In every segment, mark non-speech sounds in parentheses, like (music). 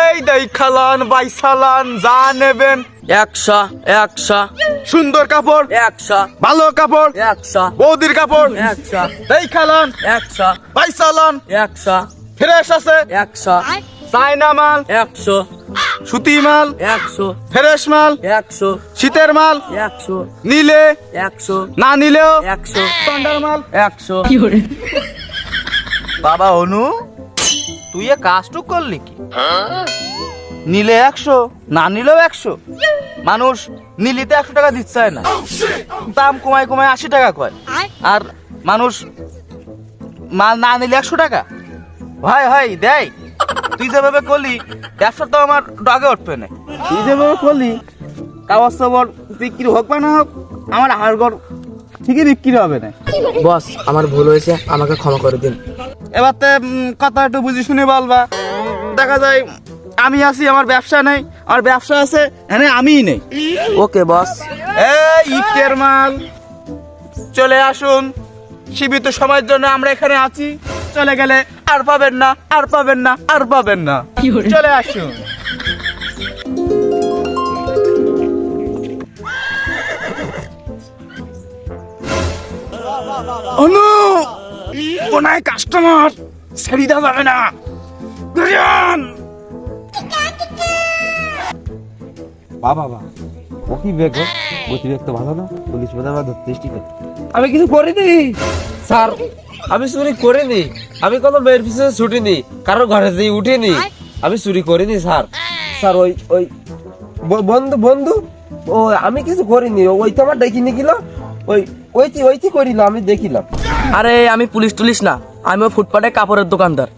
এই দেই খালান বাইসালান যা নেবেন। একশো একশো। সুন্দর কাপড়। একশো। ভালো কাপড়। একশো। বৌদির কাপড়। একশো। এই খালান একশো। বাইসালান। একশো। ফ্রেশ আছে। একশো। চাইনা মাল একশো। সুতি মাল একশো। ফ্রেশ মাল। একশো। শীতের মাল। একশো। নিলে। একশো। না নিলেও। একশো। ঠান্ডার মাল। একশো। বাবা অনু, তুই এ কাজটুক করলি কি? নিলে একশো, না নিলেও একশো। মানুষ নিলিতে একশো টাকা দিচ্ছে না। দাম কমায় কমায় আশি টাকা কয়। আর মানুষ মাল না নিলে একশো টাকা। ভাই ভাই দেয় তুই যেভাবে করলি, ব্যবসা তো আমার ডগে উঠবে না। তুই যেভাবে করলি, কাগজ সবর বিক্রি হোক বা না হোক, আমার হাড়গড় ঠিকই বিক্রি হবে না। বস, আমার ভুল হয়েছে, আমাকে ক্ষমা করে দিন। এবার তো কথা একটু বুঝি শুনে বলবা। দেখা যায় আমি আছি আমার ব্যবসা নেই আমার ব্যবসা আছে হ্যাঁ আমিই নেই। ওকে বস। এই ইটের মাল। চলে আসুন। সীমিত সময়ের জন্য আমরা এখানে আছি। চলে গেলে আর পাবেন না আর পাবেন না আর পাবেন না। চলে আসুন। অনু! কোনায় কাস্টমার ছেড়ে দেওয়া যাবে না। বাবা বা ও কি বেগ অতিরিক্ত ভালো না। পুলিশ বোধ আমার ধরতে আমি কিছু করিনি। স্যার আমি চুরি করিনি। আমি কোনো মেয়ের পিছনে ছুটিনি কারোর ঘরে দিয়ে উঠিনি। আমি চুরি করিনি স্যার। স্যার ওই ওই বন্ধু বন্ধু ও আমি কিছু করিনি। ওই তো আমার দেখিনি গেল ওই ওইটি ওইটি করিল আমি দেখিলাম। আরে আমি পুলিশ টুলিশ না আমি ফুটপাতে কাপড়ের দোকানদার।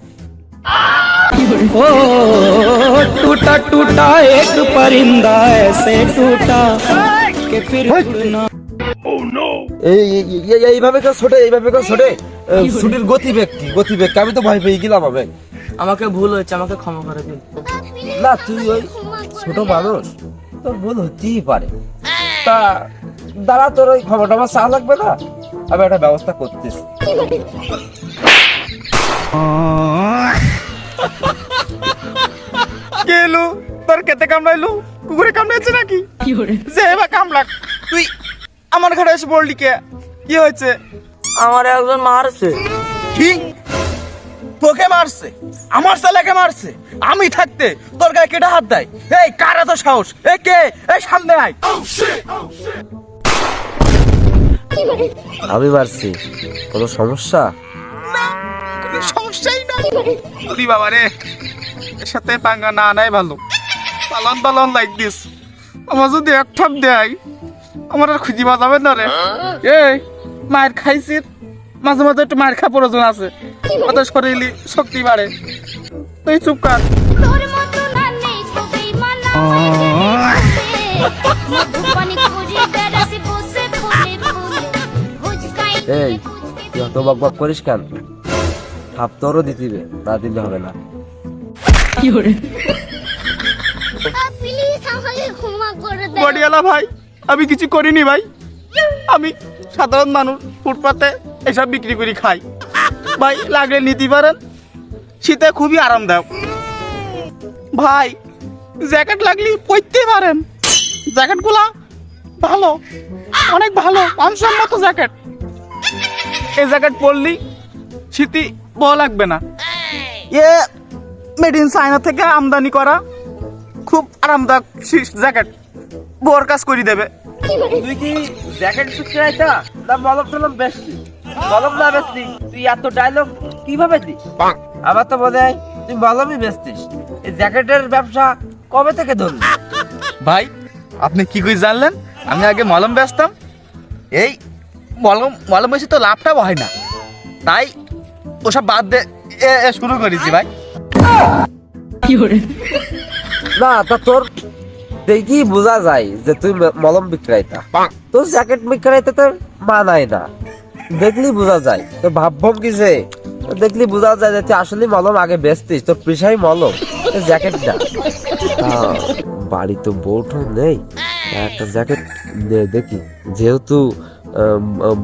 টুটা টুটা এক পরিন্দা এসে টুটা কে ফির এই এইভাবে কেউ ছোটে এইভাবে কেউ ছোটে। ছুটির গতিবেগ কি গতিবেগ আমি তো ভয় পেয়ে গেলাম আমি আমাকে ভুল হয়েছে আমাকে ক্ষমা করে দিন। না তুই ওই ছোট মানুষ তোর ভুল হতেই পারে। তা দাঁড়া তোর ওই ক্ষমা টমা চা লাগবে না? আমি একটা ব্যবস্থা করতেছি। কে এলো? তোর কেতে কামড়াইলো? কুকুরে কামড়াইছে নাকি? যে এবার কামড়াক। তুই আমার ঘরে এসে বললি কে? কি হয়েছে? আমার একজন মারছে। কি? তোকে মারছে? আমার ছেলেকে মারছে? আমি থাকতে তোর গায়ে কেটে হাত দেয়? এই কারা তো সাহস? এ কে? এই সামনে আয়। আমি পারছি। কোনো সমস্যা? কোনো সমস্যাই নাই ওরে বাবা রে এর সাথে পাঙ্গা না নাই ভালো। পালন পালন লাইক দিস আমার যদি এক ঠাপ দেয় আমার আর খুঁজি বাজাবে না রে। এই মায়ের খাইছি। মাঝে মাঝে একটু মায়ের খা প্রয়োজন আছে। ওদের শরীরে শক্তি বাড়ে। তুই চুপ কর। (laughs) এই তুই অত বক বক করিস কেন? থাপ তোরও দিতিবে না দিলে হবে না। ক্ষমা করে বডিয়ালা ভাই আমি কিছু করিনি ভাই। আমি সাধারণ মানুষ ফুটপাতে এসব বিক্রি করে খাই। ভাই লাগলে নিতে পারেন। শীতে খুবই আরামদায়ক। ভাই জ্যাকেট লাগলে পরতে পারেন। জ্যাকেটগুলা ভালো অনেক ভালো মানসম্মত জ্যাকেট। এই জ্যাকেট পরলি শীতি বহ লাগবে না। এ মেড ইন চায়না থেকে আমদানি করা খুব আরামদায়ক জ্যাকেট বোর কাজ করে দেবে। তুই কি জ্যাকেট বিক্রি না মলম টলম বেচতি মলম না বেচতি তুই এত ডায়লগ কীভাবে দিস? আমার তো মনে হয় তুই মলমই বেচতিস। এই জ্যাকেটের ব্যবসা কবে থেকে ধরলি? ভাই আপনি কি করে জানলেন? আমি আগে মলম বেচতাম। এই মলম মলম বেশি তো লাভটা হয় না। তাই ওসব বাদ দে এ এ শুরু করেছি ভাই। না তা তোর দেখি বোঝা যায় যে তুই মলম বিক্রেতা। তোর জ্যাকেট বিক্রেতা তোর মানায় না। দেখলি বোঝা যায়। তোর ভাবভম কিসে তোর দেখলি বোঝা যায় যে তুই আসলে মলম আগে বেচতিস। তোর পেশাই মলম জ্যাকেট না। বাড়ি তো বউঠো নেই একটা জ্যাকেট দেখি। যেহেতু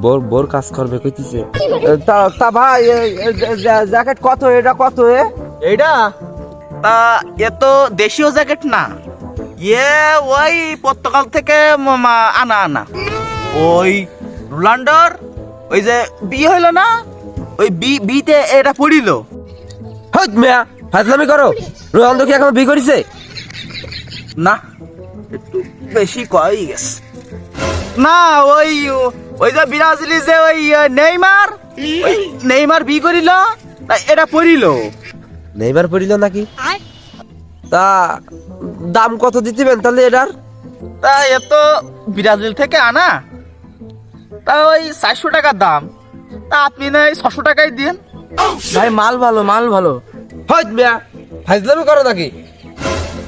বোর বোর কাজ করবে কইতিছে। তা তা ভাই জ্যাকেট কত? এটা কত এ? এইটা তা এ তো দেশীয় জ্যাকেট না। ইয়ে ওই পর্তুগাল থেকে আনা আনা। ওই রোলান্ডর ওই যে বিয়ে হইল না? ওই বি বিতে এটা পড়িল। হইত মিয়া ফাজলামি করো। রোহান্দ কি এখন বিয়ে করিছে? না একটু বেশি কই গেছে। না ওই ওই যে ব্রাজিলি যে ওই নেইমার? ওই নেইমার বি করিল? তা এটা পড়িল। নেইবার পড়িল নাকি? তা দাম কত দিতেবেন তাহলে এটার? তা এ তো ব্রাজিল থেকে আনা। তা ওই চারশো টাকার দাম। তা আপনি না ছশো টাকাই দিন। ভাই মাল ভালো মাল ভালো। হইত মিয়া ফাজলামি করো নাকি?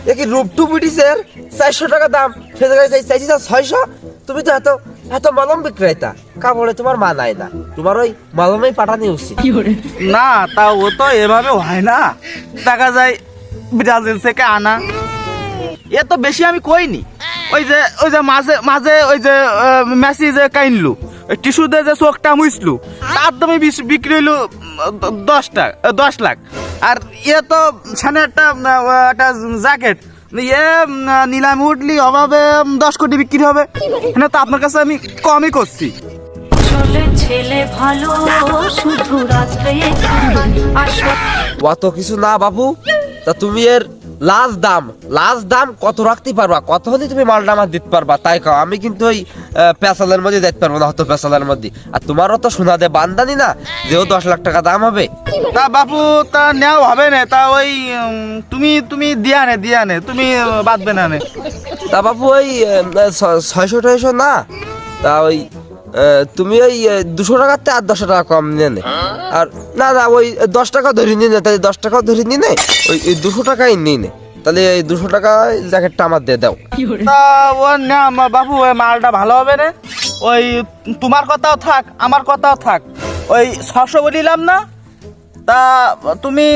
এ কি রূপটু বুটিসের চারশো টাকা দাম? সে জায়গায় চাই- চাইছি ছয়শো? তুমি তো এত এত মলম বিক্রেতা কাপড়ে তোমার মানায় না। তোমার ওই মলমেই পাঠানি উচিত। না তা ও তো এভাবে হয় না। দেখা যায় ব্রাজিল থেকে আনা। এ তো বেশি আমি কইনি। ওই যে ওই যে মাঝে মাঝে ওই যে মেসি যে কাইনলু টিস্যু দিয়ে যে চোখটা মুছলু তার দামে বিক্রি হইল দশ টাকা দশ লাখ। আর ইয়ে তো সামনে একটা একটা জ্যাকেট ইয়ে নিলাম উঠলি অভাবে দশ কোটি বিক্রি হবে। হ্যাঁ তো আপনার কাছে আমি কমই করছি। চলে ছেলে ভালো শুধু অত কিছু না বাবু তা তুমি এর লাস্ট দাম লাস্ট দাম কত রাখতে পারবা? কত হলে তুমি মালটা আমার দিতে পারবা? তাই কাও আমি কিন্তু ওই পেশালের মধ্যে দিতে পারব না হয়তো পেশালের মধ্যে। আর তোমারও তো সোনা দে বান্দানি না যেও দশ লাখ টাকা দাম হবে। তা বাপু তা নেওয়া হবে না তা ওই তুমি তুমি দিয়া নে দিয়া নে তুমি বাদবে না নে। তা বাপু ওই ছয়শো টয়শো না তা ওই তুমি ওই দুশো টাকাতে আর দশ টাকা কম নিয়ে নে। আর না না ওই দশ টাকা ধরে নিয়ে নে তাহলে দশ টাকাও ধরে নিয়ে নে ওই ওই দুশো টাকাই নিয়ে নে। তাহলে এই দুশো টাকা জ্যাকেটটা আমার দিয়ে দাও। তা ও না আমার বাপু ওই মালটা ভালো হবে রে ওই তোমার কথাও থাক আমার কথাও থাক। ওই ছশো বলিলাম না? তা তুমি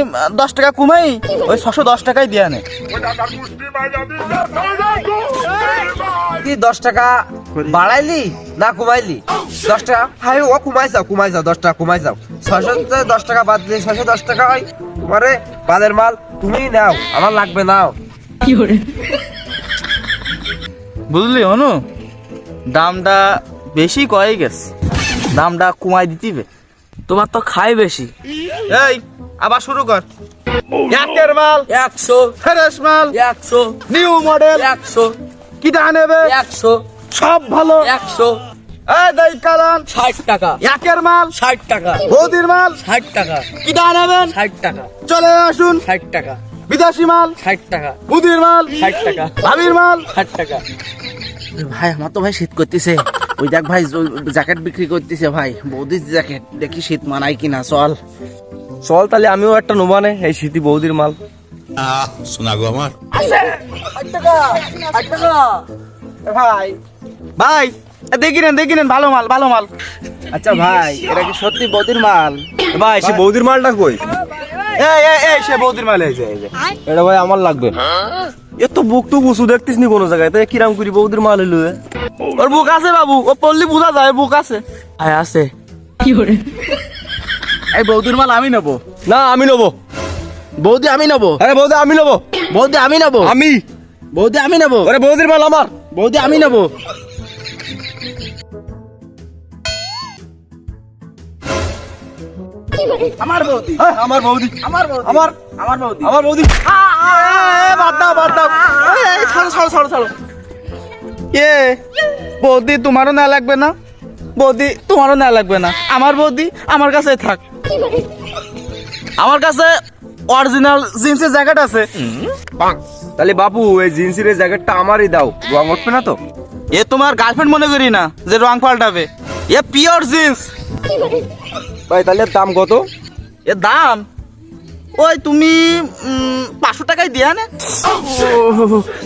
দশ টাকা কমাই ওই ছশো দশ টাকাই দিয়ে আনে। কি দশ টাকা বাড়াইলি না কমাইলি? দশ টাকা? হাই ও কমাই যাও কমাই যাও দশ টাকা কমাই যাও। ছশো দশ টাকা বাদ দিলে ছয়শো দশ টাকা হয়। তোমারে বালের মাল তুমি নাও আমার লাগবে নাও। বুঝলি অনু? দামটা বেশি কয়ে গেছে। দামটা কমাই দিতিবে। তোমার তো খাই বেশি। এই আবার শুরু কর। একের মাল একশো। ফ্রেশ মাল একশো। নিউ মডেল একশো। কি নেবে? একশো। সব ভালো। একশো। এই দেই কালান ষাট টাকা। একের মাল ষাট টাকা। বৌদির মাল ষাট টাকা। কি নেবেন? ষাট টাকা। চলে আসুন। ষাট টাকা। বিদেশি মাল ষাট টাকা। মুদির মাল ষাট টাকা। ভাবির মাল। ষাট টাকা। ভাই আমার তো ভাই শীত করতেছে। ওই দেখ ভাই জ্যাকেট বিক্রি করতেছে ভাই। বৌদির জ্যাকেট দেখি শীত মানাই কিনা চল। চল তাহলে আমিও একটা নোবানে এই স্মৃতি বৌদির মাল। শোনা গো আমার। ভাই। ভাই এ দেখি নেন দেখি নেন ভালো মাল ভালো মাল। আচ্ছা ভাই এটা কি সত্যি বৌদির মাল? ভাই সে বৌদির মালটা কই? এই এই এই সে বৌদির মাল এই এই যে। এটা ভাই আমার লাগবে। এ তো বুক তো বুসু দেখতিস নি কোনো জায়গায়? তাই কিরাম করি বৌদির মাল হইল ওর বুক আছে বাবু ও পল্লি বোঝা যায় বুক আছে। আয় আছে। এই বৌদির মাল আমি নেব। না আমি নেব। বৌদি আমি নেব। আরে বৌদি আমি নেব। বৌদি আমি নেব। আমি। বৌদি আমি নেব। আরে বৌদির মাল আমার বৌদি আমি নেব। আমার বৌদি। হ্যাঁ, আমার বৌদি। আমার বৌদি। আমার আমার বৌদি। আমার বৌদি। আ, আ, এ, বাদ দাও বাদ দাও। এই, এই, ছাড়ো ছাড়ো ছাড়ো ছাড়ো। এ বৌদি তোমারও না লাগবে না? বৌদি তোমারও না লাগবে না। আমার বৌদি আমার কাছে থাক। আমার কাছে অরিজিনাল জিন্সের জ্যাকেট আছে। তাহলে বাবু এই জিন্সের জ্যাকেটটা আমারই দাও। রং উঠবে না তো? এ তোমার গার্লফ্রেন্ড মনে করি না যে রং পাল্টাবে। এ পিওর জিন্স ভাই তাহলে দাম কত? এর দাম? ওই তুমি উম, পাঁচশো টাকায় দিয়া নে।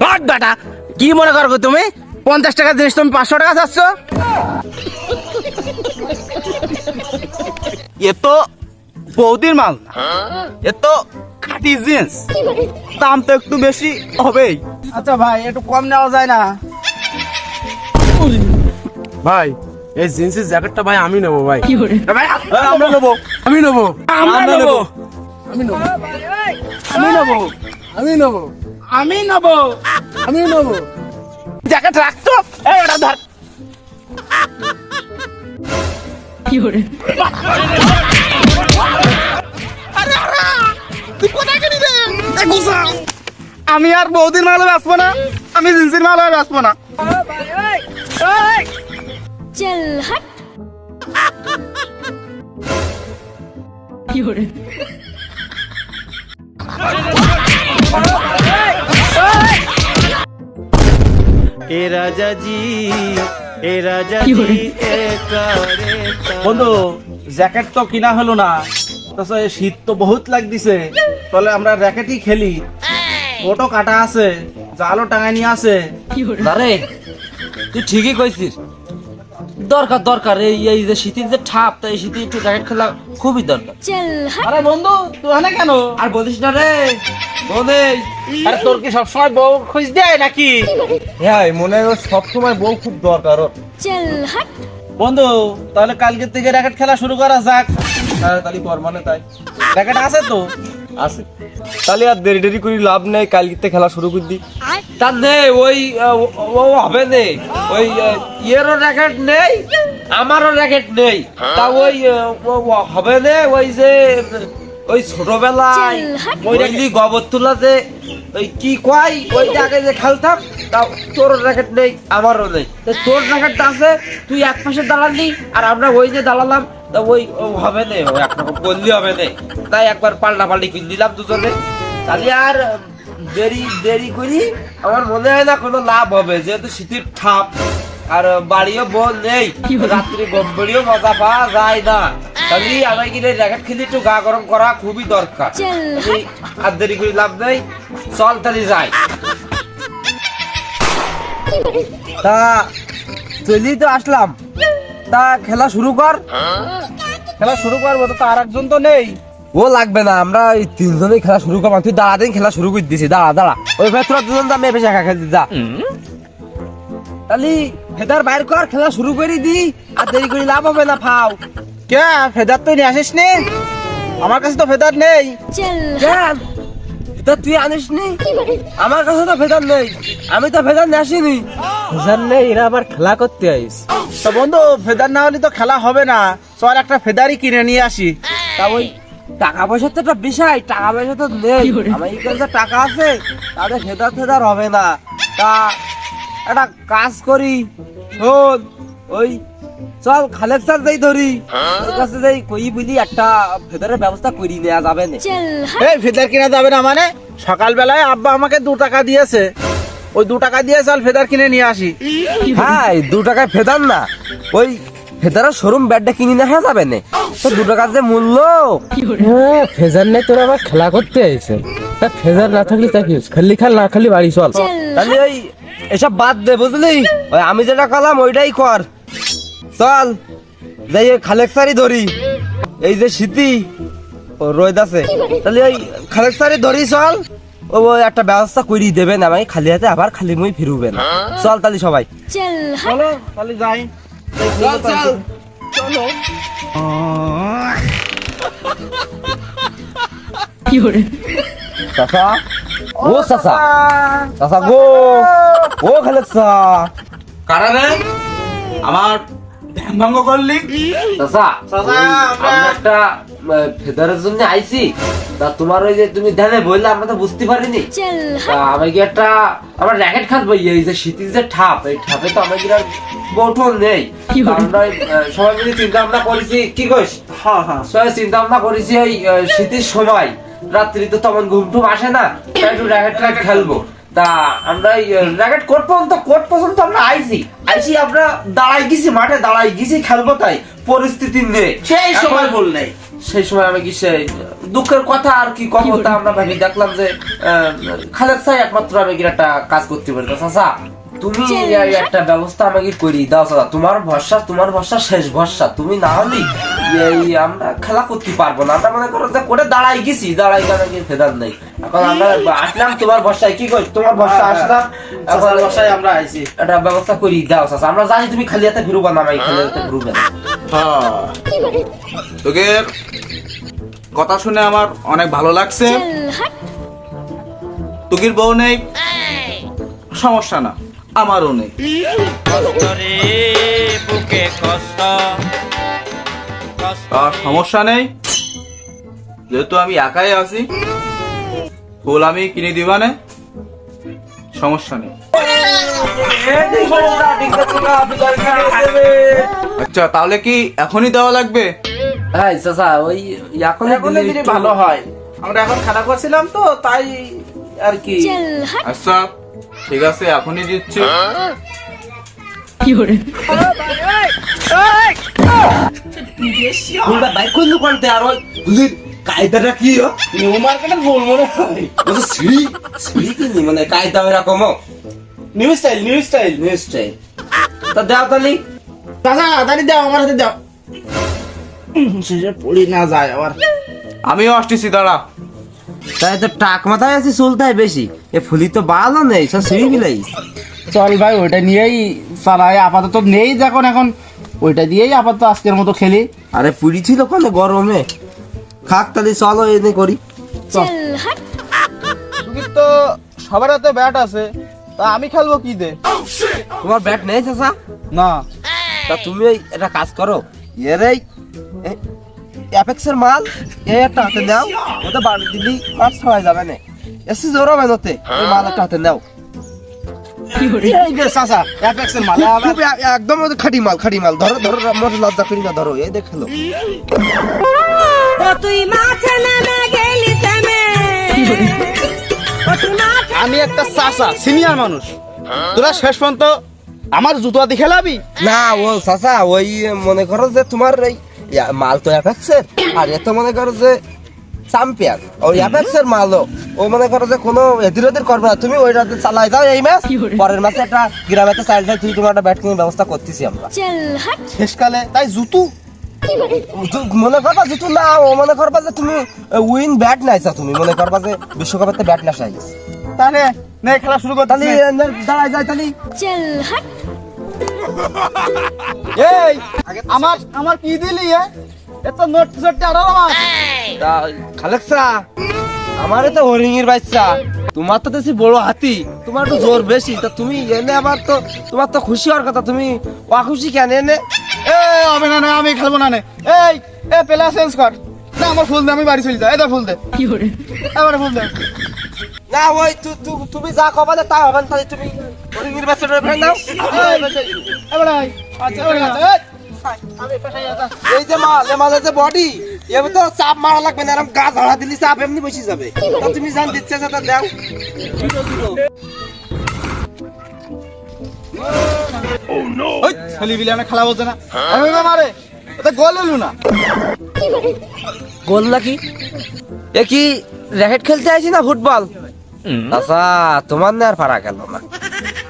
বাট বেটা কি মনে করব তুমি? পঞ্চাশ টাকা জিনিস তুমি পাঁচশো টাকা চাচ্ছ? এ তো বৌদির মাল না। এ তো খাঁটি জিন্স। দাম তো একটু বেশি হবেই। আচ্ছা ভাই একটু কম নেওয়া যায় না। ভাই এই জিন্সের জ্যাকেটটা ভাই আমি নেব ভাই। আমরা নেব। আমি নেব। আমরা নেব। আমি নেব। আমি নেব। আমি নেব। আমি নেব। আমি নেব। জ্যাকেট রাখতো এই ওটা ধর। আরে, আরে, তুই কোথায় গেলি রে? এই গুছা। আমি আর বহুদিন মালে বাঁচবো না। আমি জিন্সের মালে আর বাঁচবো না। চল হাট। এ রাজা জি এ রাজা জি এ করে বন্ধু জ্যাকেট তো কিনা হলো না। তাছাড়া শীত তো বহুত লাগদিছে তাহলে আমরা র্যাকেটই খেলি। ওটো কাটা আছে জালও টাঙায় নিয়ে আছে তুই ঠিকই কইছিস। দরকার দরকার। এই এই যে শীতের যে ঠাপ তাই শীতের একটু জ্যাকেট খোলা খুবই দরকার। আরে বন্ধু তুই এখানে কেন? আর বলিস না রে বলে আরে তোর কি সবসময় বউ খোঁজ দেয় নাকি? হ্যাঁ মনে হয় সবসময় বউ খুব দরকার ওর। বন্ধু তাহলে কালকের থেকে র্যাকেট খেলা শুরু করা যাক। হ্যাঁ, তাহলে কর মানে তাই। র্যাকেট আছে তো? আছে। তাহলে আর দেরি দেরি করি লাভ নেই কালকে খেলা শুরু করে দি। তা নেই ওই ও হবে নে ওই ইয়েরও র্যাকেট নেই আমারও র্যাকেট নেই। তা ওই হবে নে ওই যে ওই ছোটবেলায় হাট। গোবর তোলা যে ওই কি কয়? ওই আগে যে খেলতাম তা তোর র্যাকেট নেই আমারও নেই। তা তোর র্যাকেটটা আছে তুই এক পাশে দাঁড়ালি আর আমরা ওই যে দাঁড়ালাম তা ওই হবে নে ও একরকম বললি হবে নে। তাই একবার পাল্টা পাল্টি কিন দিলাম দুজনে। তাহলে আর দেরি দেরি করি আমার মনে হয় না কোনো লাভ হবে যেহেতু শীতের ঠাপ আর বাড়িও বল নেই। রাত্রি গম্বড়িও মজা পাওয়া যায় না। তাহলে আমায় কিনে র্যাকেট খেলে একটু গা গরম করা খুবই দরকার। আর দেরি করে লাভ নেই। চল তাহলে যাই। তা চলি তো আসলাম। তা খেলা শুরু কর। খেলা শুরু করব তো আর একজন তো নেই। ও লাগবে না আমরা এই তিনজনেই খেলা শুরু করব। তুই দাঁড়া দিন খেলা শুরু করে দিছি। দাঁড়া দাঁড়া। ওই ভাই তোরা দুজন দামে বেশি একা খেলতে যা। তাহলে ফেদার বাইর কর খেলা শুরু করে দি আর দেরি করে লাভ হবে না ফাও কে ফেদার তুই নিয়ে আসিস নি আমার কাছে তো ফেদার নেই। चल তুই আনিস নি আমার কাছে তো ফেদার নেই। আমি তো ফেদার নিয়ে আসিনি। ফেজার নেই এরা আবার খেলা করতে আইস। তো বন্ধু ফেদার না হলে তো খেলা হবে না। চল একটা ফেদারই কিনে নিয়ে আসি। তা ওই টাকা পয়সা তো একটা বিষয় টাকা পয়সা তো নেই। আমার কাছে টাকা আছে তাদের ফেদার ফেদার হবে না। তা একটা কাজ করি শোন ওই চল খালেদ স্যার যাই ধরি। হ্যাঁ? কাছে যাই কই বুঝি একটা ফেদারের ব্যবস্থা করি নেওয়া যাবে না। এই ফেদার কিনা যাবে না মানে? সকালবেলায় আব্বা আমাকে দু টাকা দিয়েছে। ওই দু টাকা দিয়ে চল ফেদার কিনে নিয়ে আসি। ভাই দু টাকায় ফেদার না। ওই ফেদারের শোরুম ব্যাটটা কিনে হ্যাঁ যাবে না। তো দু টাকার যে মূল্য? হ্যাঁ ফেজার নেই তোরা আবার খেলা করতে আইছে। তা ফেজার না থাকলে তা খালি খাল না খালি বাড়ি চল। তাহলে ওই এসব বাদ দে বুঝলি? ওই আমি যেটা করলাম ওইটাই কর। চল যাই খালেকসারি ধরি। এই যে শীতি ও রোদ আছে। তাহলে ওই খালেকসারি ধরি চল। ও একটা ব্যবস্থা করি না ভাই খালি হাতে আবার খালি মুই ফিরুবেন চল তালি সবাই। চলো তালি যাই। চল চল। চলো। কি হরে ও চাচা। চাচা গো। ও খালেক কারা রে? আমার ধ্যান ভঙ্গ করলি? চাচা চাচা, আমরা- আমরা একটা আহ, ফেদারের জন্য আইছি। তা তোমার ওই যে তুমি ধ্যানে বললে আমরা তো বুঝতে পারিনি। আমি কি একটা আমার র্যাকেট খাটবো এই যে শীতের যে ঠাপ এই ঠাপে তো আমার কি আর বৌঠন নেই। আমরা সবাই মিলে চিন্তা ভাবনা করেছি কি কইস? হ্যাঁ হ্যাঁ। সবাই চিন্তা ভাবনা করেছি ওই আহ, শীতের সময়। রাত্রি তো তেমন ঘুম টুম আসে না তাই একটু র্যাকেট ট্যাকেট খেলব। তা আমরা র্যাকেট কোর্ট পর্যন্ত কোর্ট পর্যন্ত আমরা আইছি। আইছি আমরা দাঁড়াই গেছি মাঠে দাঁড়াই গেছি খেলব তাই। পরিস্থিতি নেই সেই সময় এখন- বললে সেই সময় আমি কি সেই দুঃখের কথা আর কি তা আমরা ভাবি দেখলাম যে আহ, খালেদ সাহেব একমাত্র আমি কি একটা কাজ করতে পারি চাচা? তুমি এই একটা ব্যবস্থা আমাকে করি দাও চাচা তোমার ভরসা তোমার ভরসা শেষ ভরসা। তুমি না হলে এই আমরা খেলা করতে পারব না। আমরা মনে করো যে করে দাঁড়াই গেছি দাঁড়াই গেলে কি ফেদার নেই। এখন আমরা আসলাম তোমার বর্ষায় কি করি তোমার বর্ষা আসলাম এখন বসায় আমরা আইছি। একটা ব্যবস্থা করি দাও চাচা। আমরা জানি তুমি খালি হাতে ফিরুবা না আমি খালি হাতে ফিরুবে না তোকে কথা শুনে আমার অনেক ভালো লাগছে। তুকির বউ নেই। সমস্যা না। আমারও নেই। রে বুকে কষ্ট কষ্ট। আর সমস্যা নেই? যেহেতু আমি একাই আছি ফুল আমি কিনে দিবানে সমস্যা নেই। আচ্ছা তাহলে কি এখনই দেওয়া লাগবে? হ্যাঁ চাচা ওই এখনই দিলে ভালো হয়। আমরা এখন খেলা করছিলাম তো তাই আর কি। আচ্ছা। ঠিক আছে এখনই দিচ্ছি। কায়দাটা কি নিউ মনে ওটা সিঁড়ি সিঁড়ি কি কায়দা এরকম নিউ স্টাইল নিউ স্টাইল নিশ্চয় তা দেও তালি। দাদা দাঁড়ি দাও আমার হাতে দাও। শেষে পড়ি না যায় আবার। আমিও আসতেছি দাঁড়া। তাই তো টাক মাথায় আছে চুলতাই বেশি। এ ফুলি তো ভালো নেই সব সিঁড়ি বিলাই চল ভাই ওইটা নিয়েই চালাই আপাতত নেই যখন এখন। ওইটা দিয়েই আপাতত আজকের মতো খেলি। আরে পুরি ছিল কোনে গরমে। খাক তালি চলো এনে করি। তুমি তো সবার হাতে ব্যাট আছে। তা আমি খেলব কি দে? তোমার ব্যাট নেই চাচা? না। তা তুমি একটা কাজ করো। এর এই অ্যাপেক্সের মাল এই একটা হাতে নাও ওটা বাড়ি দিলি আর সবাই যাবে না। এসি জোর হবে নতে ওই মাল একটা হাতে নাও। এই একদম মাল খাঁটি মাল। ধরো ধরো মোট লজ্জা করি না ধরো এই দেখল তুই মাঠে নেমে গেলি আমি একটা চাচা সিনিয়র মানুষ। তোরা শেষ পর্যন্ত আমার জুতো দিয়ে খেলাবি? না ও চাচা ওই মনে করো যে তোমার এই মাল তো অ্যাপেক্সের আর এ তো মনে করো যে চ্যাম্পিয়ন ওই অ্যাপেক্সের মালও। ও মনে করো যে কোনো এদির ওদির করবে না। তুমি ওই রাতে চালাই যাও এই ম্যাচ। পরের ম্যাচে একটা গ্রামেতে চাইল্ড তুই তোমার একটা ব্যাট কিনে ব্যবস্থা করতেছি আমরা। শেষকালে তাই জুতু। মনে করবা যে তুমি না ও মনে করবা যে তুমি উইন ব্যাট নাইছা তুমি। মনে করবা যে বিশ্বকাপেতে ব্যাট না চাই তাহলে নে খেলা শুরু করতে তাহলে দাঁড়াই যায় তাহলে। এই আমার আমার কি দিলি এ? এত নোট চটতে আরও আমার। খালেকসা আমার তো হরিং এর বাচ্চা। তোমার তো দেখছি বড় হাতি তোমার তো জোর বেশি। তা তুমি এনে আবার তো তোমার তো খুশি হওয়ার কথা তুমি অখুশি কেন এনে? এ হবে না না আমি খেলব না নে। এই এ পেলা চেঞ্জ কর। না আমার ফুল দে আমি বাড়ি চলে যাই। এটা ফুল দে। এবারে ফুল দে। না ওই তুমি যা কবা তা হবে না তুমি এর বাচ্চা ফেলে দাও। আচ্ছা আচ্ছা এই, যে মাল এ মালের যে বডি এবার তো চাপ মারা লাগবে না এরকম গা ঝাড়া দিলি চাপ এমনি বসে যাবে। তা তুমি জান দিচ্ছে সেটা দাও ওই খেলা বলছে না। আমি মারে ওটা গোল এলু না। গোল নাকি? এ কি র্যাকেট খেলতে আইছি না ফুটবল? আচ্ছা তোমার না আর পারা গেল না।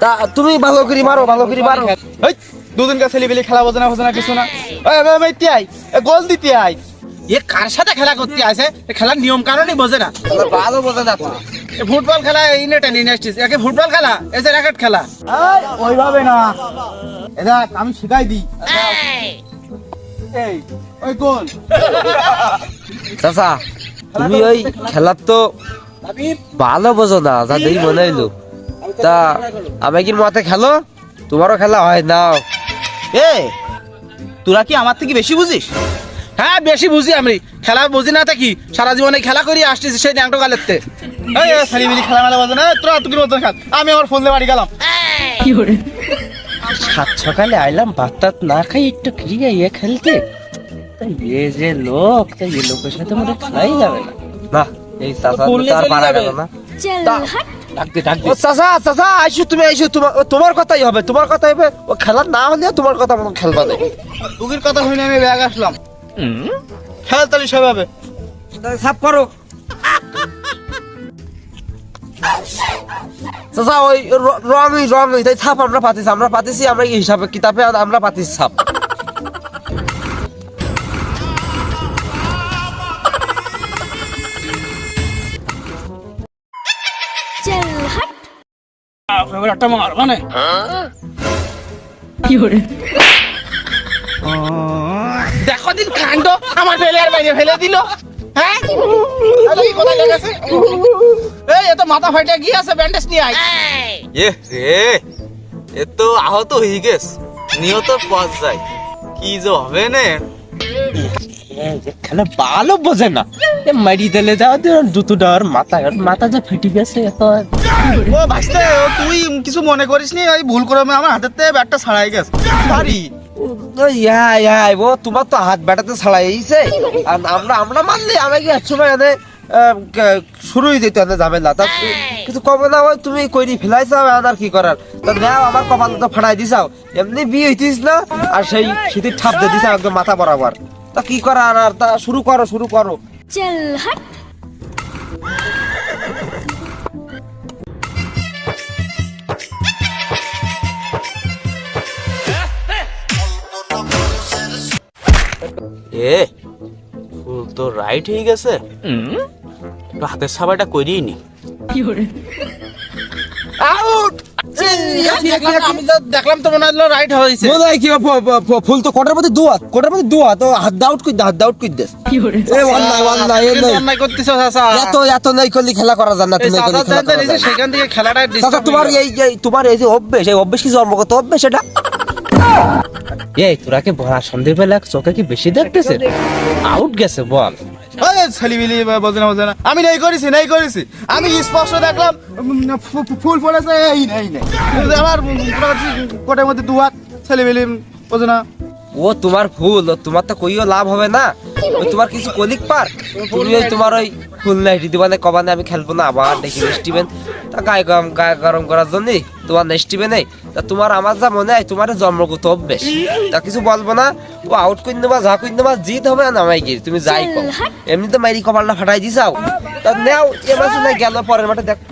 তা তুমি ভালো করে মারো ভালো করে মারো। ওই দুদিন কা ছেলে বিলে খেলা বোঝে না বোঝে না কিছু না। ওই এবার আমি ইতি আই এ গোল দিতে আই। এ কার সাথে খেলা করতে আসে এ খেলার নিয়ম কারণই বোঝে না। ভালো বোঝে না এ ফুটবল খেলা এই নেটা নিয়ে আসছিস। একে ফুটবল খেলা এই যে র্যাকেট খেলা। ওইভাবে না। এ দেখ আমি শিখাই দিই। এই। ওই গোল। চাচা তুমি ওই খেলার তো ভালো বোঝো না যা দেই মনে হইল। তা আমাকে মতে খেলো? তোমারও খেলা হয় না এ তোরা কি আমার থেকে বেশি বুঝিস? হ্যাঁ বেশি বুঝি আমি। খেলা বুঝি না থাকি সারা জীবনে খেলা করি আসতেছি সেই ন্যাংটো গালেতে এই সারি মিলি খেলা মেলা বোঝে না? তোরা তুকির মতন খেল আমি আমার ফোন দিয়ে বাড়ি গেলাম। কি করে? সাত সকালে আইলাম ভাত টাত না খাই একটু ফিরে ইয়ে খেলতে। তা এ যে লোক তা এ লোকের সাথে মনে খেলাই যাবে না। না এই চাচা তো আর পারা গেল না। ও চাচা চাচা আইসো তুমি আইসো। তোমার তোমার কথাই হবে তোমার কথাই হবে ও খেলা না হলে তোমার কথা মতো খেলবা কথা শুনে আমি ব্যাগ আসলাম। খেল তাহলে সেভাবে। সাফ করো। চাচা ওই র- রঙই রঙই। তাই ছাপ আমরা পাতিছি আমরা পাতিছি আমরা হিসাবে কিতাবে আমরা পাতিছি ছাপ বাপ একটা মার মানে। দেখো দিন কাণ্ড আমার ফেলে আর বাইরে ফেলে দিল। হ্যাঁ? কোথায় লেগেছে? এই এ মাথা ফাইটে গিয়েছে ব্যান্ডেজ নিয়ে আয়। এ রে এ তো আহত হয়ে গেছ নিহত পথ যায় কি যে হবে না? খেলে ভালো বোঝে না। এ মারি দিলে যাও দুটো ডর মাথা মাথা যে ফেটে গেছে এখন (laughs) ও ভাসতে তুই কিছু মনে করিস নি? ওই ভুল করে আমার হাতের থেকে ব্যাটটা ছাড়াই গেছে। সরি ও তোমার তো হাত ব্যাটাতে ছাড়াইছে আর আমরা আমরা মানলে আমাকে এক সময় এনে শুরুই দিতে হবে ঝামেলা। তা কিছু কবে না ওই তুমি কইরি ফেলাইছো আর কি করার? তা ম্যাম আমার কপাল তো ফাটাই দিছাও। এমনি বিয়ে হইতিস না আর সেই শীতের ঠাপ দিয়ে দিছাও একদম মাথা বরাবর। তা কি করার আর? তা শুরু করো শুরু করো। চল হট। এ ফুল তো রাইট হয়ে গেছে। একটু হাতের সাবাটা করিয়ে নি। আউট দেখলাম তো মনে হলো রাইট হয়েছে। কি প- প- প- ফুল তো কোটার মধ্যে দুয়া কোটার মধ্যে দুয়া তো হাত দাউট কই হাত দাউট কই দেস? এ ওয়াল্লাহ ওয়াল্লাহ এ নাই অন্যায়। করতেছো চাচা। এত এত নাই করলে খেলা করা তুমি সেখান থেকে খেলাটা তোমার এই এই তোমার এই যে অভ্যেস এই অভ্যেস কি জন্মগত অভ্যেস এটা? এই তোরা কি ভরা সন্ধ্যেবেলা চোখে কি বেশি দেখতেছে? আউট গেছে বল। ছেলিবিলি আমি নাই করেছি নাই করেছি। আমি স্পষ্ট দেখলাম ফুল পড়েছে এই নাই নাই। আমার কোটের মধ্যে দু হাত ছেলিবিলি বোঝে না। ও তোমার ভুল ও তোমার তো কইও লাভ হবে না। তোমার কিছু কলিক পার? তুমি ওই তোমার ওই ফুল নাই দিবানে কবানে আমি খেলব না আবার দেখি নেস্টিবেন তা গায়ে গরম গায়ে গরম করার জন্য তোমার নেস্টিবেন তা তোমার আমার যা মনে হয় তোমার জন্মগত অভ্যেস তা কিছু বলব না ও আউট করে নেবা যা করে নেবা জিত হবে না নামাই গিয়ে তুমি যাই কও। এমনি তো মাইরি কপালটা ফাটাই দিছাও তা নেও এ মাসে না গেল পরের মাঠে দেখব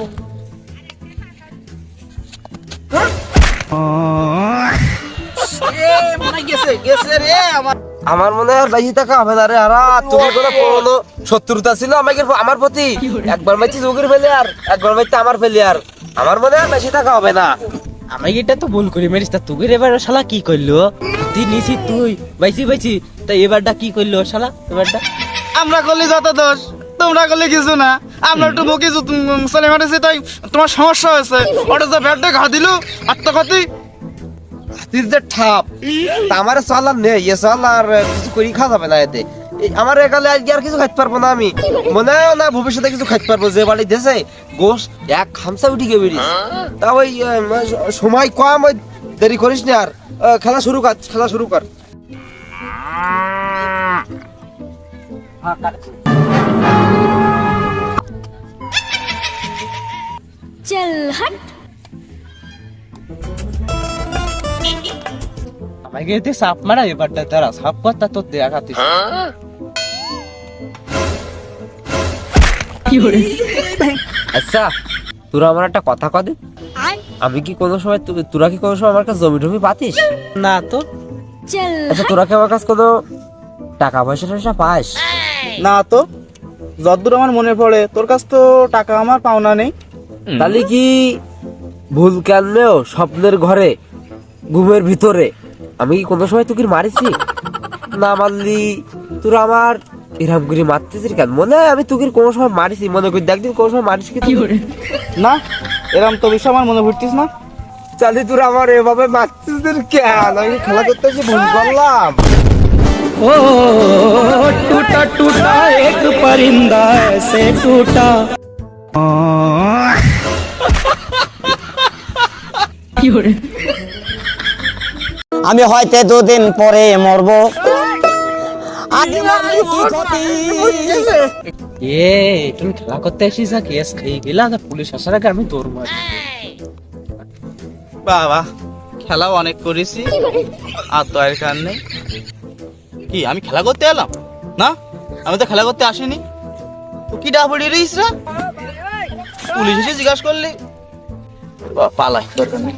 গেছে গেছে রে আমার। মনে হয় বেশি টাকা হবে না রে আর তোমার কোনো পুরনো শত্রুতা ছিল আমাকে আমার প্রতি? একবার মাইছি যোগের ফেলে আর একবার মাইতে আমার ফেলে আর। আমার মনে হয় বেশি টাকা হবে না। আমি এটা তো ভুল করি মেরিস তা তুই এবার শালা কি করল তুই নিছি তুই বাইছি বাইছি তা এবারটা কি করল শালা এবারটা? আমরা করলে যত দোষ তোমরা করলে কিছু না। আমরা একটু বকি ছেলে মাঠে তাই তোমার সমস্যা হয়েছে। ওটা তো ব্যাটটা ঘা দিল আত্মঘাতী। হাতির যে ঠাপ তা আমার সালার নেই এ সালার কিছু করি খাওয়া যাবে না এতে। আমার একালে আজকে আর কিছু খাইতে পারব না আমি। মনে হয় না ভবিষ্যতে কিছু খাইতে পারব, যে বাড়ি দেশে গোস এক খামসা উঠি গে বেরিস তা ওই সময় কম, ওই দেরি করিস না আর। খেলা শুরু কর, খেলা শুরু কর। চল হট। আমাকে এতে সাপ মারা এবারটা তারা সাপ কথা তো দেখাতিস আচ্ছা তোরা আমার একটা কথা কদে আমি কি কোনো সময় তু- তোরা কি কোনো সময় আমার কাছে জমি টমি পাতিস না তো चल আচ্ছা তোরা কি আমার কাছে কোনো টাকা পয়সা টয়সা পাস না তো যতদূর আমার মনে পড়ে তোর কাছ তো টাকা আমার পাওনা নেই তাহলে কি ভুল কেনলেও স্বপ্নের ঘরে ঘুমের ভিতরে আমি কি কোনো সময় তোকে মারিছি না মারলি তোরা আমার এরম করে মারতেছিস কেন মনে হয় আমি তোকে কোনো সময় মারিছি মনে করি একদিন কোনো সময় মারিস কি তুই? না এরম তো বিষয় আমার মনে পড়তিস না তাহলে তোরা আমার এভাবে মারছিস রে কেন আমি কি খেলা করতে এসে ভুল করলাম ओ टूटा टूटा एक परिंदा ऐसे टूटा আমি হয়তো দুদিন পরে মরব। এ তুমি খেলা করতে এসিস না কেস খেয়ে গেলা না পুলিশ আসার আগে আমি দৌড় মারি। বাবা খেলাও অনেক করেছি। আর তো আর কার নেই। কি আমি খেলা করতে এলাম? না? আমি তো খেলা করতে আসিনি। তো কি ডা পড়ে রইস রা? পুলিশ এসে জিজ্ঞাসা করলি। পালাই। দরকার নেই